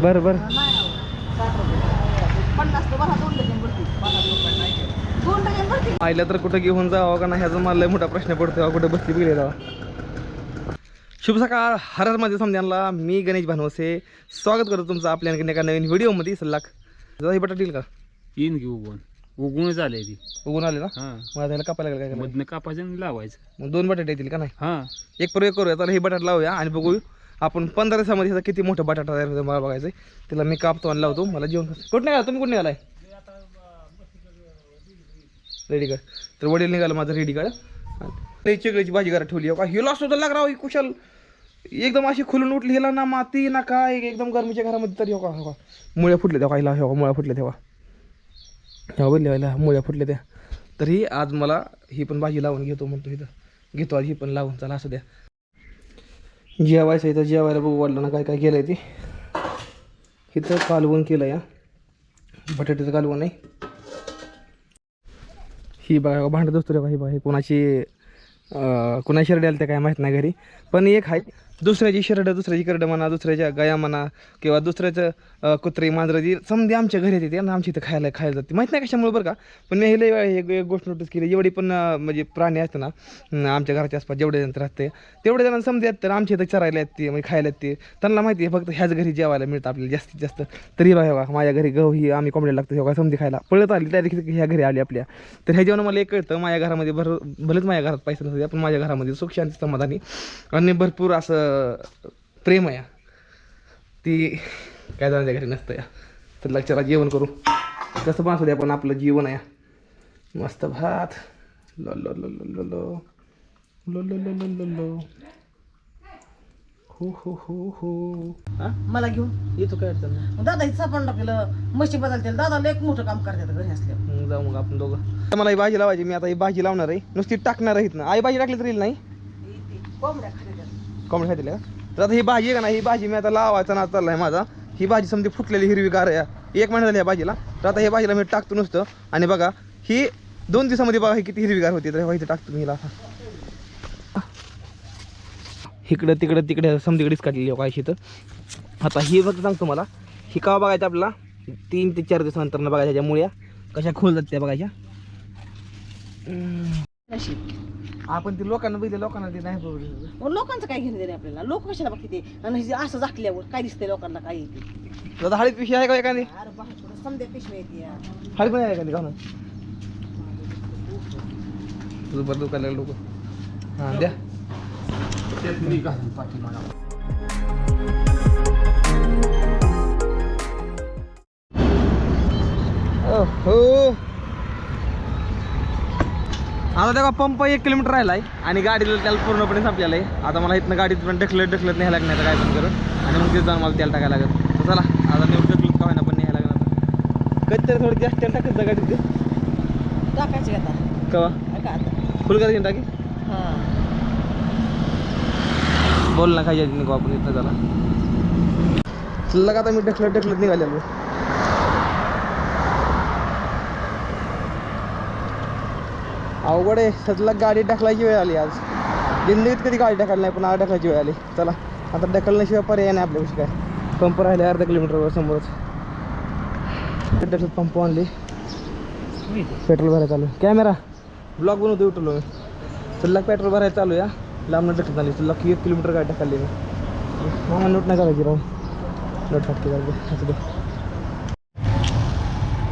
बरं बरं. पन्नास तर कुठं घेऊन जावं का नाही ह्याचा मला मोठा प्रश्न पडतो कुठं बसली बिगले जावा शुभ सकाळ हरर माझ्या समजांना मी गणेश भानवसे. स्वागत करतो तुमचं आपल्या आणखीन एका नवीन व्हिडिओमध्ये. सल्लाक जरा ही बटाट येईल का येईन की उगवून. उगवून झालंय ती. उगून आले ना? हा. मला त्याला कापायला लागलं काय करायचं? मधनं कापायचं आणि लावायचं. मग दोन बटाटे येतील का नाही? हा. एक पर एक करूया. तर हे बटाटा लावूया आणि बघू आपण पंधरा दिवसामध्ये ह्याचा किती मोठा बटाटा तयार होतो मला बघायचं तिला मी कापतो आणि लावतो. मला जेवण कुठं निघाला? तुम्ही कुठं निघालाय? रेडी कार्ड तर वडील निघालं माझं रेडी कार्ड चिकळीची भाजी करा ठेवली. का हिला सुद्धा लाग राव कुशाल. एकदम अशी खुलून उठली हिला ना माती ना काय एकदम गरमीच्या घरामध्ये तरी हो का हो का? मुळ्या फुटल्या तेव्हा हो हिला हो मुळ्या फुटल्या तेव्हा तेव्हा बोलले मुळ्या फुटल्या त्या. हो हो, तरी आज मला ही पण भाजी लावून घेतो म्हणतो इथं. घेतो आज ही पण लावून चला असं द्या. जेवायचं इथं जेवायला बघू वाढलं ना काय काय केलं आहे ते. इथं कालवण केलं या बटाट्याचं कालवण आहे. ही बघा भांडत असतो रे बा ही कुणाची कुणाची कोणाची शर्ट त्या काय माहीत नाही घरी. पण एक आहे दुसऱ्याची शर्ट दुसऱ्याची करडं म्हणा दुसऱ्याच्या गाया म्हणा किंवा दुसऱ्याचं कुत्रे कुत्री मांजराची समधी आमच्या घरी येते आणि आमच्या इथं खायला खायला जाते. माहीत नाही कशामुळे बरं का? पण मी हे लय एक गोष्ट नोटीस केली. एवढी पण म्हणजे प्राणी असते ना आमच्या घराच्या आसपास जेवढे जण राहते तेवढे जण समजा आहेत तर आमच्या इथं चरायला येते म्हणजे खायला येते त्यांना माहिती आहे फक्त ह्याच घरी जेवायला मिळतं आपल्याला जास्तीत जास्त. तरी बघा माझ्या घरी गहू ही आम्ही कोंबड्या लागतो हे समजी खायला. पळत आली त्या देखील ह्या घरी आली आपल्या. तर ह्या जेवण मला एक कळतं माझ्या घरामध्ये भर भलेच माझ्या घरात पैसे नसते पण माझ्या घरामध्ये सुख शांती समाधानी आणि भरपूर असं प्रेम आहे. ती काय जाण्याच्या घरी नसतं या. तर लक्षाला जेवण करू. कसं पण असू दे आपण आपलं जीवन आहे मस्त भात. लो लो लो लो लो लो. लो लो लो लो लो लो. हो हो हो हो. मला घेऊन? येतो काय अडचण नाही. दादा हिचा पण टाकलं म्हशी बदलतील. दादाला एक मोठं काम करतात घरी असल्यावर. मग जाऊ मग आपण दोघं. मला ही भाजी लावायची. मी आता ही भाजी लावणार आहे. नुसती टाकणार आहे ना. आई भाजी टाकली तरी नाही? कोंबड्या खाली कॉमेडी खातील का तर आता ही भाजी आहे का ना ही भाजी मी आता लावायचा ना चाललाय माझा. ही भाजी समजी फुटलेली हिरवीगार आहे. एक महिना झाली या भाजीला. तर आता ही भाजीला मी टाकतो नुसतं. आणि बघा ही दोन दिवसामध्ये बघा ही किती हिरवीगार होती. तर हे इथे टाकतो मी हिला आता. इकडं तिकडं तिकडे समजीकडेच काढलेली आहे कायशी तर आता ही फक्त सांगतो मला ही का बघायचं आपल्याला? तीन ते चार दिवसानंतर बघायच्या ह्याच्या मुळ्या कशा खोलतात त्या बघायच्या? आपण ते लोकांना बघितलं लोकांना ते नाही बघितलं. मग लोकांचं काय घेणं देणे आपल्याला? लोक कशाला बघते ते? आणि हे असं झाकल्यावर काय दिसतंय लोकांना काय येते दादा हळद पिशवी आहे का एखादी? अरे समजा पिशवी येते या. हळद पण आहे एखादी का बरं लागलं लोक. हां द्या. हो आता तेव्हा पंप एक किलोमीटर राहिला आहे आणि गाडीला त्याला पूर्णपणे संपलेला आहे. आता मला इथनं गाडीत पण ढकलत ढकलत न्यायला लागणार काय पण करत आणि मग तिथं जाऊन मला तेल टाकायला लागत तर चला आता नेऊन ढकलत का होईना पण न्यायला लागणार. कधी तरी थोडं जास्त तेल टाकत जा गाडीत. ते. टाकायचे आता. कवा? फुल करायची टाकी. हा. बोल ना काय नको आपण इथं झाला चल का आता मी ढकलत ढकलत निघालेलो. अवघड आहे. सजला गाडी ढकलायची वेळ आली आज. जिंदगीत कधी गाडी ढकलली नाही पण आज ढकलायची वेळ आली. चला आता ढकलण्याशिवाय पर्याय नाही आपल्यापाशी काय. पंप राहिले अर्धा किलोमीटरवर समोरच. पेट्रोल पंप आणली. पेट्रोल भरायला चालू आहे. कॅमेरा. ब्लॉग बनवतो उठलो मी. चल्ला पेट्रोल भरायला चालू या लांब ढकलत आली. तुला की एक किलोमीटर गाडी ढकलली मी. नोट नाही करायची राहून नोट टाकते असं दे.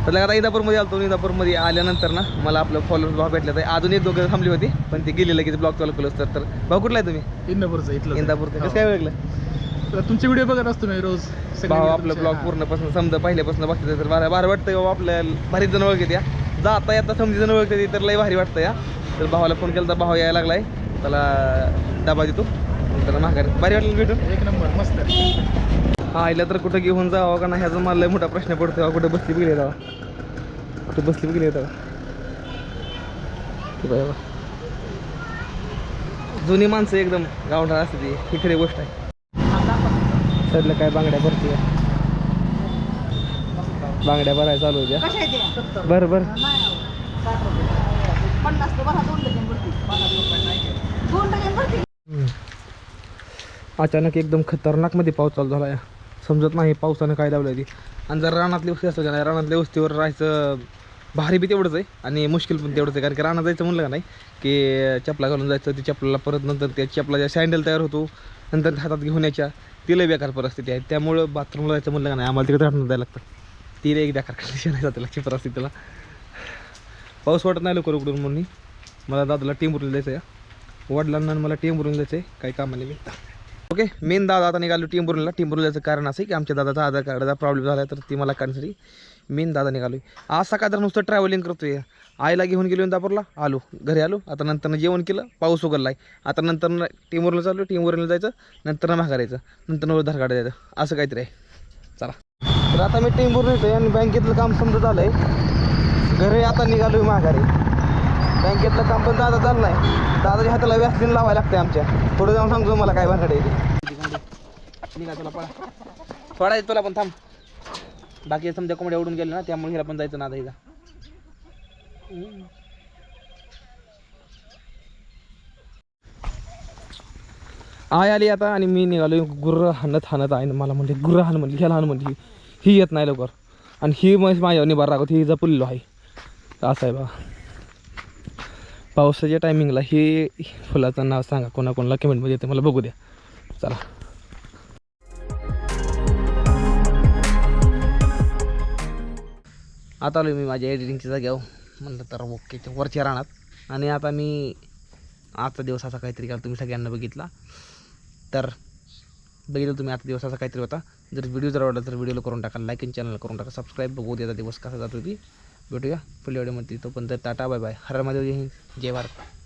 तर आता इंदापूरमध्ये आलतो इंदापूरमध्ये आल्यानंतर ना मला आपलं फॉलोअर्स भाव भेटले तर अजून एक दोघं थांबली होती पण ते गेलेलं की ब्लॉग चालू केलं तर तर भाऊ कुठला आहे तुम्ही? इंदापूरचं इथलं इंदापूर कसं काय वेगळं तुमचे व्हिडिओ बघत असतो मी रोज भाऊ आपलं ब्लॉग पूर्णपासून समजा पहिल्यापासून बघते तर भारी भारी वाटतं बाबा आपल्याला भारीच जण ओळखते या. जाता येता समजी जण ओळखते तर लय भारी वाटतं या. तर भावाला फोन केला तर भाऊ यायला लागलाय. त्याला डबा देतो. त्याला माघारी. भारी वाटलं भेटून? एक नंबर मस्त. हा आईला तर कुठं घेऊन जावं का नाही ह्याचा मला मोठा प्रश्न पडतो कुठे बसली बिगले जावा कुठे बसली बिगले येतं जुनी माणसं एकदम गावठार असते ती ही खरी गोष्ट आहे. सडलं काय बांगड्या भरती बांगड्या भरायला चालू होत्या. बरं बरं. अचानक एकदम खतरनाकमध्ये पाऊस चालू झाला या समजत नाही पावसानं काय लावलं ती. आणि जर रानातली वस्ती असतं का नाही रानातल्या वस्तीवर राहायचं भारी बी तेवढंच आहे आणि मुश्किल पण तेवढंच आहे. कारण की रानात जायचं म्हणलं का नाही की चपला घालून जायचं ती चपलाला परत नंतर त्या चपलाच्या सँडल तयार होतो नंतर हातात घेऊन याच्या तिला बेकार परिस्थिती आहे. त्यामुळं बाथरूमला जायचं म्हणलं का नाही आम्हाला तिकडे राहणं जायला लागतं. तिला एक बेकार कंडिशन आहे जाते परिस्थितीला पाऊस वाटत नाही लवकर उकडून म्हणून. मला दादाला टेंबरून जायचं आहे वडिलांना आणि मला टेंबरून जायचं आहे काही कामाने मी ओके मेन दादा आता निघालो टिंबुरला टिंबुरल्याचं कारण असं आहे की आमच्या दादाचा आधार कार्डाचा प्रॉब्लेम झाला तर ती मला काढण्यासाठी मेन दादा निघालो. आज सकाळ तर नुसतं ट्रॅव्हलिंग करतोय. आईला घेऊन गेलो दापूरला. आलो. घरी आलो. आता नंतर जेवण केलं. पाऊस उघडला आहे आता नंतर टिंबुरला चाललो टिंबुरला जायचं. नंतर माघारायचं नंतर उधार काढायचं असं काहीतरी आहे. चला. तर आता मी टेंबुरून येतोय आणि बँकेतलं काम समजा झालं आहे घरी आता निघालो माघारी. बँकेतलं काम पण दादा चाललं आहे दादाच्या हाताला व्यासलीन लावायला लागते आमच्या. पुढे जाऊन सांगतो मला काय भानगड आहे तुला पळा. सोडायचं तुला पण थांब. बाकी समजा कोंबड्या उडून गेले ना त्यामुळे हिला पण जायचं ना आता हिला आय आली आता आणि मी निघालो गुर्र हाणत हाणत आहे मला म्हणली गुर्र हाण म्हणली ह्याला हाण म्हणली. ही येत नाही लवकर. आणि ही मग माझ्यावर निभार राखत ही जपलेलो आहे. असं आहे बघा पावसाच्या टायमिंगला हे फुलाचं नाव सांगा. कोणाकोणाला कमेंटमध्ये येते मला बघू द्या. चला. आता आलो मी माझ्या एडिटिंगच्या जाग्यावर म्हणलं तर ओके वरच्या राहणार आणि आता मी आजचा दिवस असा काहीतरी काल तुम्ही सगळ्यांना बघितला. तर बघितलं तुम्ही आता दिवस असा काहीतरी होता. जर व्हिडिओ जर आवडला तर व्हिडिओला करून टाका लाईक आणि चॅनल करून टाका. सबस्क्राईब बघू देता दिवस कसा जातो ती भेटूया पुढल्या व्हिडिओमध्ये तोपर्यंत टाटा बाय बाय. हरमध्ये जय हिंद जय भारत.